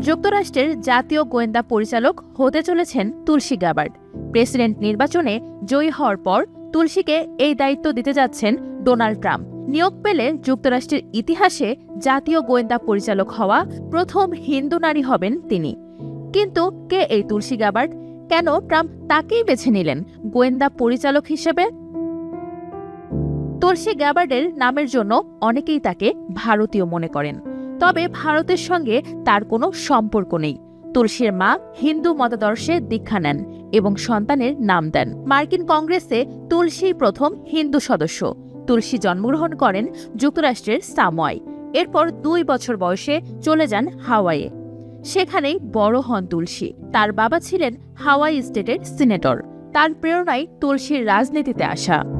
যুক্তরাষ্ট্রের জাতীয় গোয়েন্দা পরিচালক হতে চলেছেন তুলসী গাবার্ড। প্রেসিডেন্ট নির্বাচনে জয়ী হওয়ার পর তুলসীকে এই দায়িত্ব দিতে যাচ্ছেন ডোনাল্ড ট্রাম্প। নিয়োগ পেলে যুক্তরাষ্ট্রের ইতিহাসে জাতীয় গোয়েন্দা পরিচালক হওয়া প্রথম হিন্দু নারী হবেন তিনি। কিন্তু কে এই তুলসী গাবার্ড? কেন ট্রাম্প তাকেই বেছে নিলেন গোয়েন্দা পরিচালক হিসেবে? তুলসী গ্যাবার্ডের নামের জন্য অনেকেই তাকে ভারতীয় মনে করেন। তবে ভারতের সঙ্গে তার কোনো সম্পর্ক নেই। তুলসীর মা হিন্দু মতাদর্শে দীক্ষা নেন এবং সন্তানের নাম দেন। মার্কিন কংগ্রেসে তুলসী প্রথম হিন্দু সদস্য। তুলসী জন্মগ্রহণ করেন যুক্তরাষ্ট্রের সামোয়ায়। এরপর দুই বছর বয়সে চলে যান হাওয়াইয়ে। সেখানেই বড় হন তুলসী। তার বাবা ছিলেন হাওয়াই স্টেটের সিনেটর। তার প্রেরণায় তুলসীর রাজনীতিতে আসা।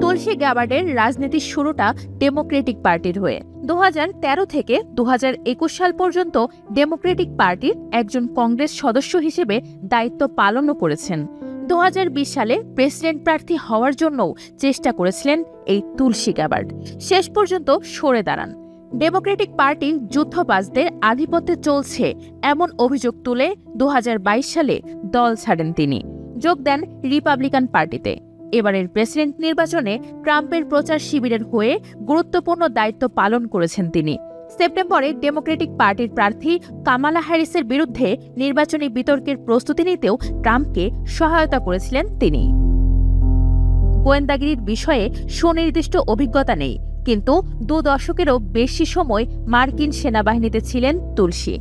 তুলসী গ্যাবার্ডের রাজনীতির শুরুটা ডেমোক্রেটিক পার্টির হয়ে। দুহাজার তেরো থেকে দু হাজার একুশ সাল পর্যন্ত ডেমোক্রেটিক পার্টির একজন কংগ্রেস সদস্য হিসেবে দায়িত্ব পালনও করেছেন। দু হাজার বিশ সালে প্রেসিডেন্ট প্রার্থী হওয়ার জন্যও চেষ্টা করেছিলেন এই তুলসী গ্যাবার্ড শেষ পর্যন্ত সরে দাঁড়ান। ডেমোক্রেটিক পার্টি যুদ্ধবাজদের আধিপত্যে চলছে এমন অভিযোগ তুলে দু হাজার বাইশ সালে দল ছাড়েন তিনি। যোগ দেন রিপাবলিকান পার্টিতে এবারের প্রেসিডেন্ট নির্বাচনে ট্রাম্পের প্রচার শিবিরের হয়ে গুরুত্বপূর্ণ দায়িত্ব পালন করেছেন তিনি। সেপ্টেম্বরে ডেমোক্রেটিক পার্টির প্রার্থী কামালা হ্যারিসের বিরুদ্ধে নির্বাচনী বিতর্কের প্রস্তুতি নিতেও ট্রাম্পকে সহায়তা করেছিলেন তিনি। গোয়েন্দাগিরির বিষয়ে সুনির্দিষ্ট অভিজ্ঞতা নেই, কিন্তু দু দশকেরও বেশি সময় মার্কিন সেনাবাহিনীতে ছিলেন তুলসী।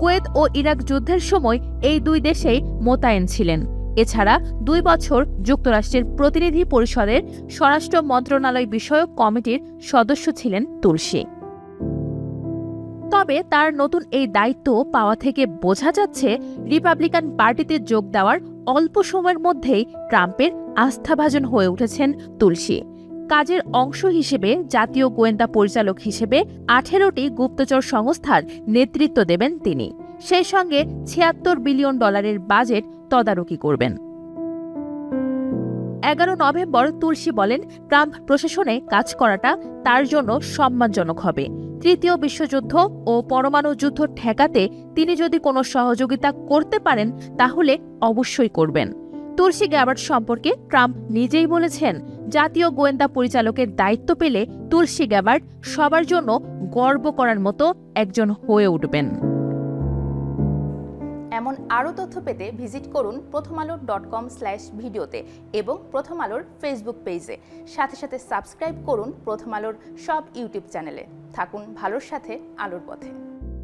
কুয়েত ও ইরাক যুদ্ধের সময় এই দুই দেশেই মোতায়েন ছিলেন। এছাড়া দুই বছর যুক্তরাষ্ট্রের প্রতিনিধি পরিষদের স্বরাষ্ট্র মন্ত্রণালয় বিষয়ক কমিটির সদস্য ছিলেন তুলসী। তবে তার নতুন এই দায়িত্ব পাওয়া থেকে বোঝা যাচ্ছে রিপাবলিকান পার্টিতে যোগ দেওয়ার অল্প সময়ের মধ্যেই ট্রাম্পের আস্থাভাজন হয়ে উঠেছেন তুলসী। কাজের অংশ হিসেবে জাতীয় গোয়েন্দা পরিচালক হিসেবে আঠেরোটি গুপ্তচর সংস্থার নেতৃত্ব দেবেন তিনি। সেই সঙ্গে ছিয়াত্তর বিলিয়ন ডলারের বাজেট তদারকি করবেন। এগারো নভেম্বর তুলসী বলেন, ট্রাম্প প্রশাসনে কাজ করাটা তার জন্য সম্মানজনক হবে। তৃতীয় বিশ্বযুদ্ধ ও পরমাণু যুদ্ধ ঠেকাতে তিনি যদি কোনো সহযোগিতা করতে পারেন, তাহলে অবশ্যই করবেন। তুলসী গ্যাবার্ড সম্পর্কে ট্রাম্প নিজেই বলেছেন, জাতীয় গোয়েন্দা পরিচালকের দায়িত্ব পেলে তুলসী গ্যাবার্ড সবার জন্য গর্ব করার মতো একজন হয়ে উঠবেন। এমন আরও তথ্য পেতে ভিজিট করুন প্রথম আলো ডট কম স্ল্যাশ ভিডিওতে এবং প্রথম আলোর ফেসবুক পেজে। সাথে সাথে সাবস্ক্রাইব করুন প্রথম আলোর সব ইউটিউব চ্যানেলে। থাকুন ভালোর সাথে আলোর পথে।